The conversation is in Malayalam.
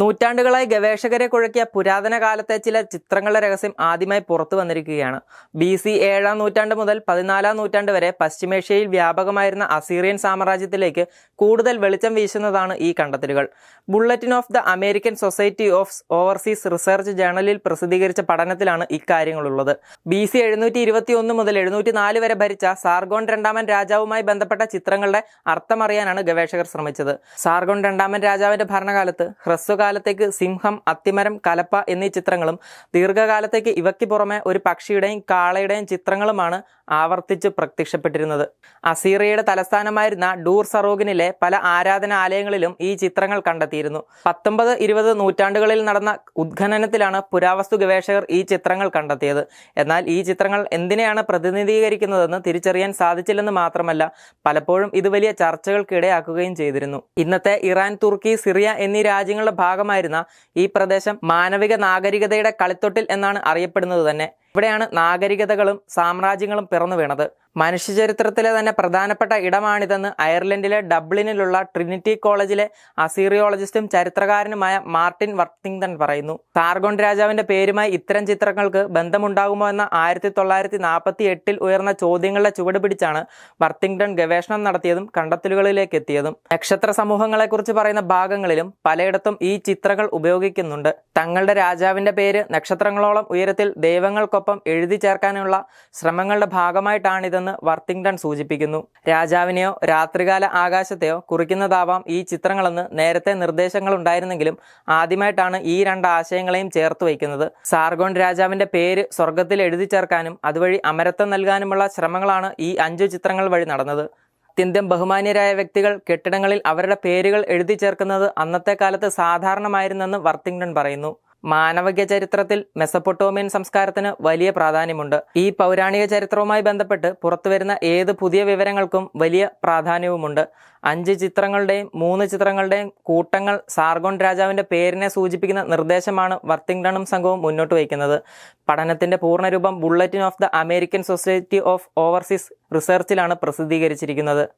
നൂറ്റാണ്ടുകളായി ഗവേഷകരെ കുഴക്കിയ പുരാതന കാലത്തെ ചില ചിത്രങ്ങളുടെ രഹസ്യം ആദ്യമായി പുറത്തു വന്നിരിക്കുകയാണ്. ബി സി ഏഴാം നൂറ്റാണ്ട് മുതൽ പതിനാലാം നൂറ്റാണ്ട് വരെ പശ്ചിമേഷ്യയിൽ വ്യാപകമായിരുന്ന അസീറിയൻ സാമ്രാജ്യത്തിലേക്ക് കൂടുതൽ വെളിച്ചം വീശുന്നതാണ് ഈ കണ്ടെത്തലുകൾ. Bulletin of the American society of overseas research ജേണലിൽ പ്രസിദ്ധീകരിച്ച പഠനത്തിലാണ് ഇക്കാര്യങ്ങളുള്ളത്. ബി സി എഴുന്നൂറ്റി ഇരുപത്തി ഒന്ന് മുതൽ എഴുന്നൂറ്റി നാല് വരെ ഭരിച്ച സാർഗോൺ രണ്ടാമൻ രാജാവുമായി ബന്ധപ്പെട്ട ചിത്രങ്ങളുടെ അർത്ഥമറിയാനാണ് ഗവേഷകർ ശ്രമിച്ചത്. സാർഗോൺ രണ്ടാമൻ രാജാവിന്റെ ഭരണകാലത്ത് ഹ്രസ്വകാലത്തേക്ക് സിംഹം അത്തിമരം കലപ്പ എന്നീ ചിത്രങ്ങളും ദീർഘകാലത്തേക്ക് ഇവയ്ക്ക് പുറമെ ഒരു പക്ഷിയുടെയും കാളയുടെയും ചിത്രങ്ങളുമാണ് ആവർത്തിച്ച് പ്രത്യക്ഷപ്പെട്ടിരുന്നത്. അസീറിയയുടെ തലസ്ഥാനമായിരുന്ന ഡൂർ സറോഗിനിലെ പല ആരാധനാലയങ്ങളിലും ഈ ചിത്രങ്ങൾ കണ്ടെത്തിയിരുന്നു. പത്തൊമ്പത് ഇരുപത് നൂറ്റാണ്ടുകളിൽ നടന്ന ഉത്ഖനനത്തിലാണ് പുരാവസ്തു ഗവേഷകർ ഈ ചിത്രങ്ങൾ കണ്ടെത്തിയത്. എന്നാൽ ഈ ചിത്രങ്ങൾ എന്തിനെയാണ് പ്രതിനിധീകരിക്കുന്നതെന്ന് തിരിച്ചറിയാൻ സാധിച്ചില്ലെന്ന് മാത്രമല്ല പലപ്പോഴും ഇത് വലിയ ചർച്ചകൾക്കിടയാക്കുകയും ചെയ്തിരുന്നു. ഇന്നത്തെ ഇറാൻ തുർക്കി സിറിയ എന്നീ രാജ്യങ്ങളുടെ ഭാഗമായിരുന്ന ഈ പ്രദേശം മാനവിക നാഗരികതയുടെ കളിത്തൊട്ടിൽ എന്നാണ് അറിയപ്പെടുന്നത് തന്നെ. ഇവിടെയാണ് നാഗരികതകളും സാമ്രാജ്യങ്ങളും പിറന്നു വീണത്. മനുഷ്യചരിത്രത്തിലെ തന്നെ പ്രധാനപ്പെട്ട ഇടമാണിതെന്ന് അയർലൻഡിലെ ഡബ്ലിനിലുള്ള ട്രിനിറ്റി കോളേജിലെ അസീറിയോളജിസ്റ്റും ചരിത്രകാരനുമായ മാർട്ടിൻ വർത്തിങ്ടൺ പറയുന്നു. താർഗോൺ രാജാവിന്റെ പേരുമായി ഇത്തരം ചിത്രങ്ങൾക്ക് ബന്ധമുണ്ടാകുമോ എന്ന ആയിരത്തി തൊള്ളായിരത്തി നാൽപ്പത്തി എട്ടിൽ ഉയർന്ന ചോദ്യങ്ങളുടെ ചുവട് പിടിച്ചാണ് വർത്തിങ്ടൺ ഗവേഷണം നടത്തിയതും കണ്ടെത്തലുകളിലേക്ക് എത്തിയതും നക്ഷത്ര സമൂഹങ്ങളെക്കുറിച്ച് പറയുന്ന ഭാഗങ്ങളിലും പലയിടത്തും ഈ ചിത്രങ്ങൾ ഉപയോഗിക്കുന്നുണ്ട്. തങ്ങളുടെ രാജാവിന്റെ പേര് നക്ഷത്രങ്ങളോളം ഉയരത്തിൽ ദൈവങ്ങൾക്കൊപ്പം എഴുതി ചേർക്കാനുള്ള ശ്രമങ്ങളുടെ ഭാഗമായിട്ടാണിതെന്ന് വർത്തിങ്ടൺ സൂചിപ്പിക്കുന്നു. രാജാവിനെയോ രാത്രികാല ആകാശത്തെയോ കുറിക്കുന്നതാവാം ഈ ചിത്രങ്ങളെന്ന് നേരത്തെ നിർദ്ദേശങ്ങൾ ഉണ്ടായിരുന്നെങ്കിലും ആദ്യമായിട്ടാണ് ഈ രണ്ട് ആശയങ്ങളെയും ചേർത്ത് വയ്ക്കുന്നത്. സാർഗോൺ രാജാവിന്റെ പേര് സ്വർഗത്തിൽ എഴുതി ചേർക്കാനും അതുവഴി അമരത്വം നൽകാനുമുള്ള ശ്രമങ്ങളാണ് ഈ അഞ്ചു ചിത്രങ്ങൾ വഴി നടന്നത്. അത്യന്തം ബഹുമാന്യരായ വ്യക്തികൾ കെട്ടിടങ്ങളിൽ അവരുടെ പേരുകൾ എഴുതി ചേർക്കുന്നത് അന്നത്തെ കാലത്ത് സാധാരണമായിരുന്നെന്ന് വർത്തിങ്ടൺ പറയുന്നു. മാനവിക ചരിത്രത്തിൽ മെസപ്പൊട്ടോമിയൻ സംസ്കാരത്തിന് വലിയ പ്രാധാന്യമുണ്ട്. ഈ പൗരാണിക ചരിത്രവുമായി ബന്ധപ്പെട്ട് പുറത്തുവരുന്ന ഏത് പുതിയ വിവരങ്ങൾക്കും വലിയ പ്രാധാന്യവുമുണ്ട്. അഞ്ച് ചിത്രങ്ങളുടെയും മൂന്ന് ചിത്രങ്ങളുടെയും കൂട്ടങ്ങൾ സാർഗോൺ രാജാവിന്റെ പേരിനെ സൂചിപ്പിക്കുന്ന നിർദ്ദേശമാണ് വർത്തിങ്ടണും സംഘവും മുന്നോട്ട് വയ്ക്കുന്നത്. പഠനത്തിന്റെ പൂർണരൂപം bulletin of the American society of overseas റിസർച്ചിലാണ് പ്രസിദ്ധീകരിച്ചിരിക്കുന്നത്.